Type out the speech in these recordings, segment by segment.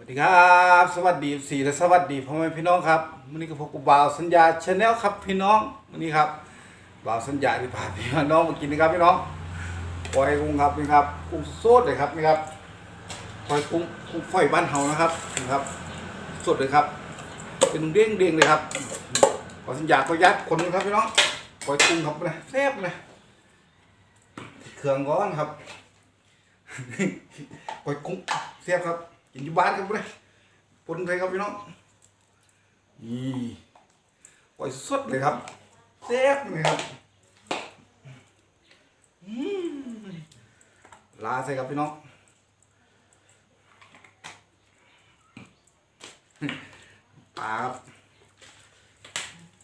วัสดีครับ สวัสดีสี่และสวัสดีพ่อแม่พี่น้องครับวันนี้ก็พบกับบ่าวสัญญาชาแนลครับพี่น้องวันนี้ครับบ่าวสัญญาที่พาพี่น้องมากินนะครับพี่น้องปล่อยกุ้งครับนี่ครับกุ้งสดเลยครับนี่ครับปล่อยกุ้งกุ้งฝอยบ้านเฮานะครับนี่ครับ สดเลยครับ เป็นเด้งเด้งๆเลยครับบ่าวสัญญาก็ยัดคนนึงครับพี่น้องปล่อยกุ้งครับเลยแซ่บเลยเครื่องก้อนครับปล่อยกุ้งแซ่บครับ นอยู่บ้านกันไปเลยปนไทยครับพี่น้องนี่ปล่อยสดเลยครับแซ่บเลยครับลาใส่ครับพี่น้องปลาครับ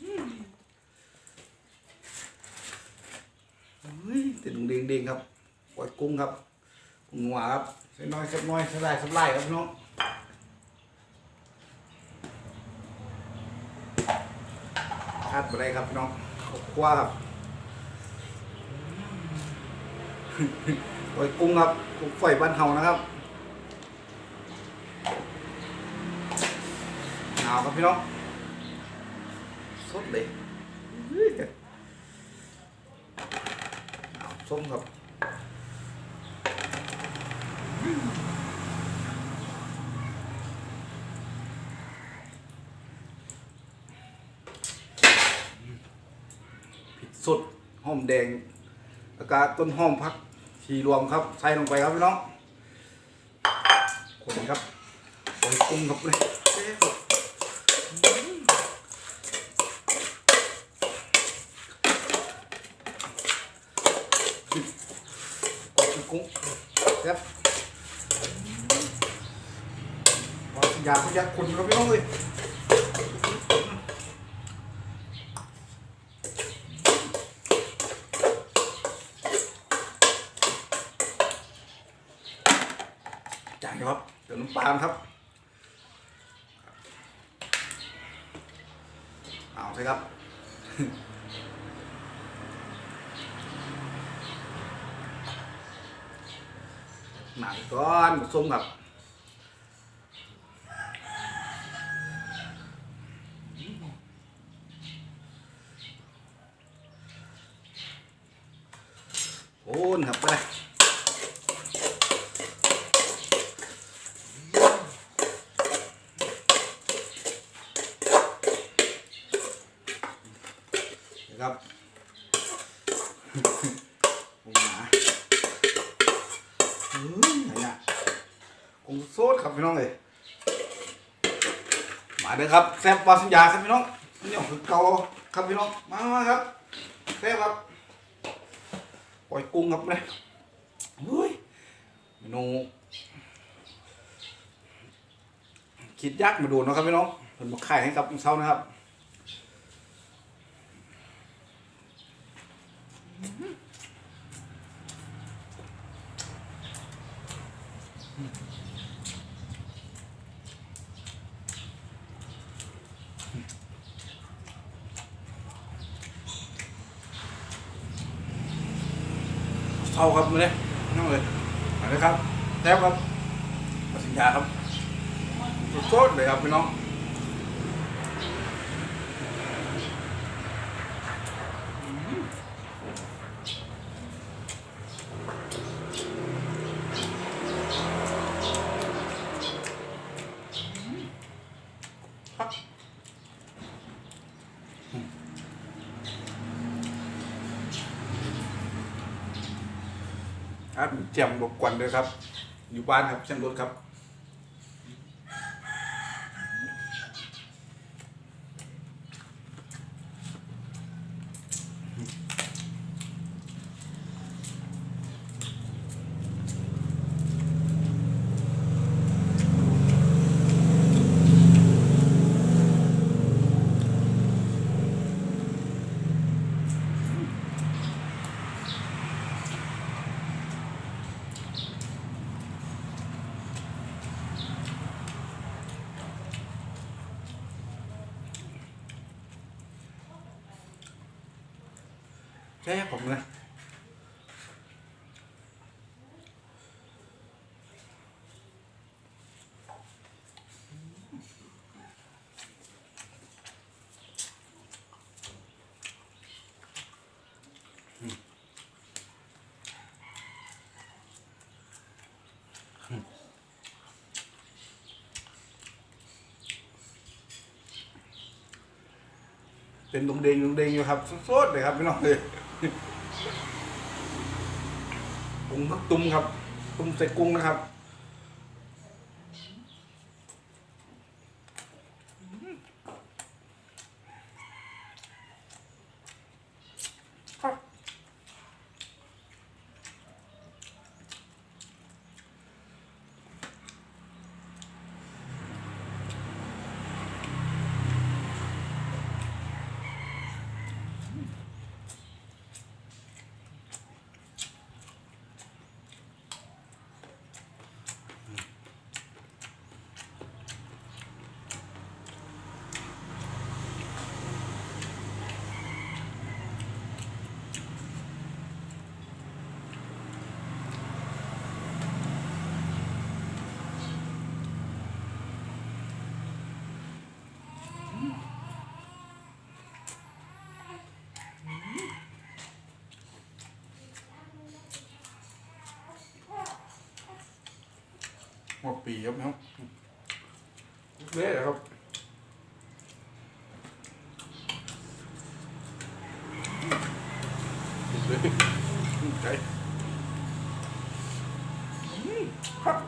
อืมเฮ้ยติดเด้งๆครับปล่อยกุ้งครับกุ้งหัวครับ ใส่น้อยใส่น้อยส่ได้ใส่ไล่ครับน้องคาดไปได้ครับน้องคว้าครับปล่อยกุ้งครับกุ้งฝอยบ้านเฮานะครับหนาวครับพี่น้องสดเลยอื้อหนาวส้มครับ สดหอมแดงแล้วก็ต้นหอมพักชีรวมครับใส่ลงไปครับพี่น้องคนครับปล่อยกุ้งครับเลยเอ๊ะครับปล่อยกุ้งครับวางยาพยาคนครับพี่น้องเลย ครับเติมน้ำปลาครับเอาใช่ครับหนักก้อนส้มครับโอ้นครับไป นะครับ โอ้หาเฮ้ยไหนเนี่ยคงโซดครับพี่น้องเลยมาเด้อครับแซ่บวาสัญญาครับพี่น้องนี่คือเกาครับพี่น้องมามาครับแซ่บครับปล่อยกุ้งครับเลยเฮ้ยเมนูคิดยากมาดูนะครับพี่น้องเพิ่นมาขายให้กับเช้านะครับ เข้าครับมาเลยน้องเลยมาเลยครับแทบครับปสินยาครับโคตรเลยครับพี่น้อง ครับแจ่มรบกวนเลยครับ อยู่บ้านครับเช่นรถครับ แค่ผมนะเป็นตรงเด้งตรงเด้งอยู่ครับสุดๆเลยครับพี่น้องเลย กุ้งพักตุ้มครับตุ้มใส่กุ้งนะครับ ปีครับครับเละครับเละใจอืมครับ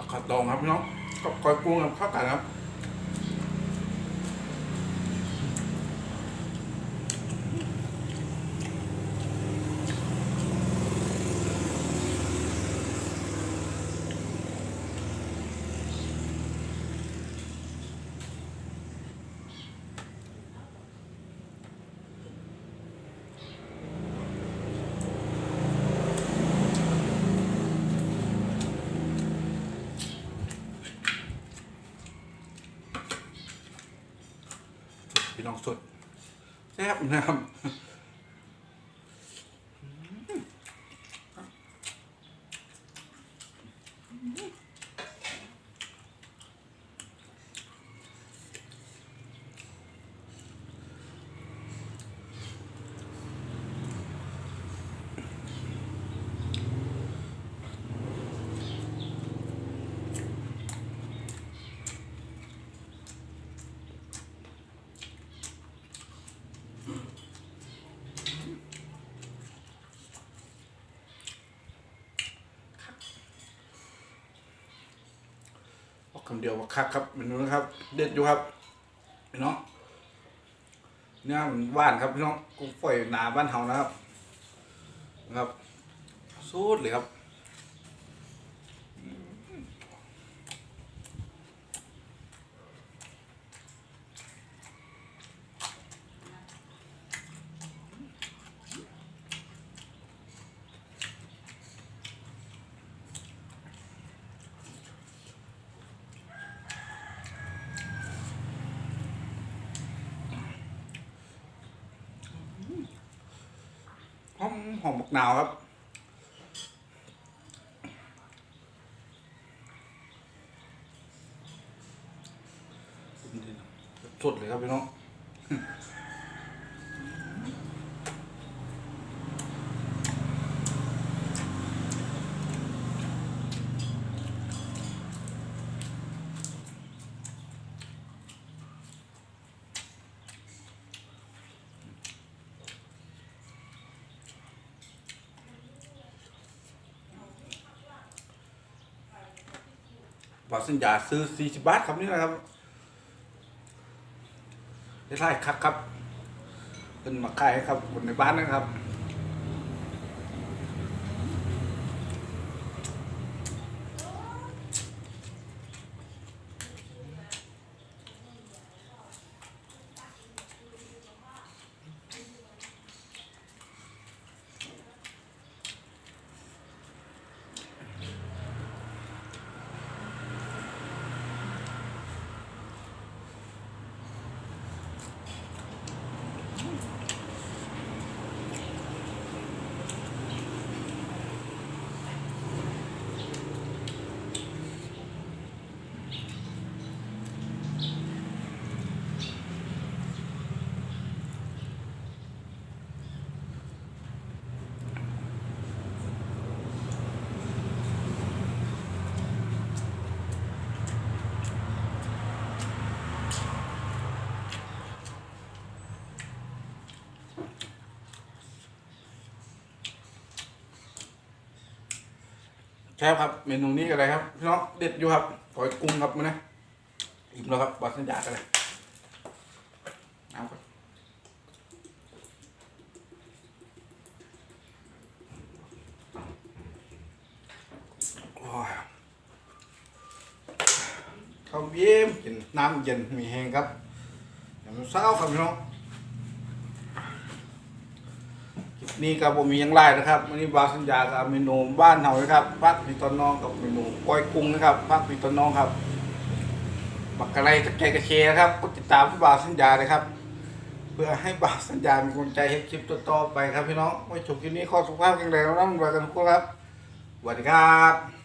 ผักกา ดองครับพี่น้องกับกอยกุ้งกับข้าวไก่ครับ พี่น้องสดแซ่บนะครับ คำเดียวว่าคักครับเมนูนะครับ เด็ดอยู่ครับพี่น้องเนี่ยมันหวานครับพี่น้องกุ้งฝอยหนาบ้านเฮานะครับนะครับสูดเลยครับ หอมหมบักนาวครับสดเลยครับพี่น้อง บอสัญญาซื้อ40บาทครับนี่นะครับได้ไล่ครับครับเป็นมาขายครับคนในบ้านนะครับ ค ใช่ครับเมนูนี้ก็อะไรครับพี่น้องเด็ดอยู่ครับกอยกุ้งครับมันนะอิ่มแล้วครับบาสัญญากันเลยน้ำก่อนโอ้ยข้าวเยี่ยมกินน้ำเย็นมีแห้งครับอย่างเช้าครับพี่น้อง นี่ครับผมมีอยังไรนะครับวันนี้บาสัญญากับเมนูบ้านเฮานะครับพักพีตอนน้องกับเมนูก้อยกุ้งนะครับพักพีตอนน้องครับบักกะไรตะแกกระเชนะครับกดติดตามพี่บาสัญญาเลยครับ เพื่อให้บาสัญญามีกำลังใจให้คลิปต่อๆไปครับพี่น้องไว้จบคลิปนี้ขอสุขภาพแข็งแรงแล้วร่ำรวยกันทุกคนครับสวัสดีครับ